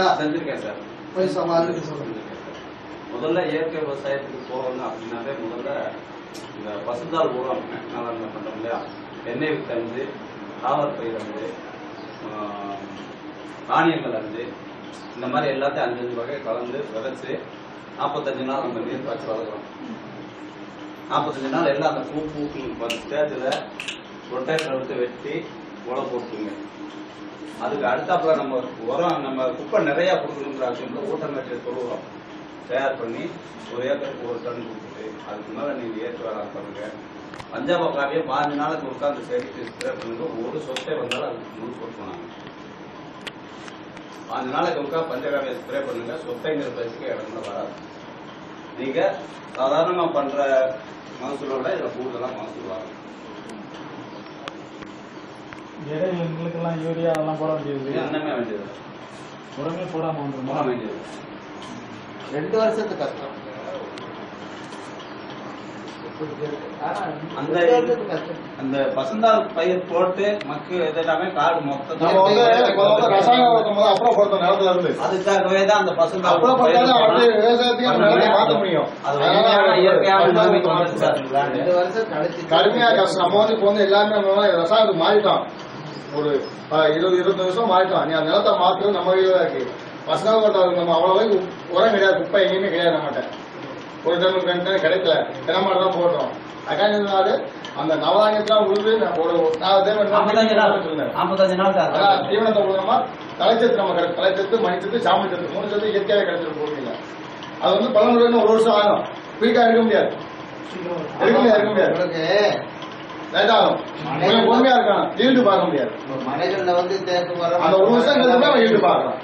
செஞ்சிருக்கீங்களா செஞ்சிருக்கேன் சார். போய் சமாளிக்க சொல்லுங்க. முதல்ல இயற்கை விவசாயத்துக்கு போகணும் அப்படின்னாலே முதல்ல இந்த பசுந்தாள் உரம் நல்லா பண்றோம் இல்லையா? எண்ணெய் வித்தந்து தாவர பயிர் ஆஹ், தானியங்கள் வந்து இந்த மாதிரி எல்லாத்தையும் அஞ்சு அஞ்சு வகை கலந்து விதைச்சு நாற்பத்தஞ்சு நாள் அந்த நீர் காய்ச்சி வளர்க்குறோம். நாற்பத்தஞ்சு நாள் எல்லாம் அந்த பூ அந்த ஸ்டேஜில் ரொட்டேட்டர் எடுத்து வெட்டி உழை போட்டுங்க. அதுக்கு அடுத்தாப்புல நம்ம உரம் நம்ம குப்பை நிறைய கொடுக்கணுங்கிற அவசியம் ஊட்டமேட்டிய தொழு உரம் தயார் பண்ணி ஒரு ஏக்கருக்கு ஒரு டன் கொடுத்துட்டு அதுக்கு மேல நீங்க ஏற்று வேளாண் பண்ணுங்க. பஞ்சாப காவியை பாஞ்சு நாளுக்கு உட்காந்து செடிக்கு ஸ்ப்ரே பண்ணுங்க. ஒரு சொத்தை வந்தாலும் அதுக்கு முழு கொடுக்கணும் பாஞ்சு நாளைக்கு உட்கா பஞ்சகாவியை ஸ்ப்ரே பண்ணுங்க. சொத்தைங்கிற பேசுக்கு இடம்ல வராது. நீங்க சாதாரணமா பண்ற மகசூலோட இதுல கூடுதலா மகசூல் வரும் இடையில எங்களுக்கெல்லாம் யூரியா அதெல்லாம் போட வேண்டியது என்னமே வேண்டியது உரமே போடாம போட வந்துருமா வேண்டியது ரெண்டு வருஷத்துக்கு கஷ்டம். அந்த அந்த பயிர் போட்டு மக்கு இது எல்லாமே காடு மொத்தம் நம்ம வந்து முதல்ல ரசாயன உரத்தை முதல்ல அப்புறம் கொடுத்தோம் நிலத்துல இருந்து. அதுக்காகவே தான் அந்த பசுந்தாள் அப்புறம் அப்படியே அந்த நிலத்தை மாற்ற முடியும். அது இயற்கையான. ரெண்டு வருஷம் கழிச்சு கடுமையா கஷ்டம். நம்ம வந்து இப்போ வந்து எல்லாமே ரசாயனத்துக்கு மாறிட்டோம். ஒரு இருபது இருபத்தஞ்சு வருஷம் மாறிட்டோம் நீ அந்த நிலத்தை மாற்றுறது நம்ம கையில தான் இருக்கு. பசங்க நம்ம அவ்வளவு உரம் கிடையாது. குப்பை எங்கேயுமே கிடையாது நம்மகிட்ட. ஒரு டன் ரெண்டு டன் கிடைக்கல. தினமாடு தான் போட்டோம். அகாஞ்சனாடு அந்த நவதானியத்தெல்லாம் உழுது நான் ஒரு தீவனத்தை மூலமா தலைச்சத்து நம்ம கிடைக்கும் தலைச்சத்து மணிச்சத்து சாமி சத்து. மூணு சத்து இயற்கையாவே கிடைச்சிடும் பூமியில அது வந்து பலன் ஒரு வருஷம் ஆகும். குயிக்கா எடுக்க முடியாது. எடுக்க முடியாது எடுக்க முடியாது. லேட் ஆகும் கொஞ்சம் பொறுமையா இருக்கான். ஈல்டு பார்க்க முடியாது. மலைகள்ல வந்து அந்த ஒரு வருஷம் கழிச்சு தான் ஈல்டு பார்க்கலாம்.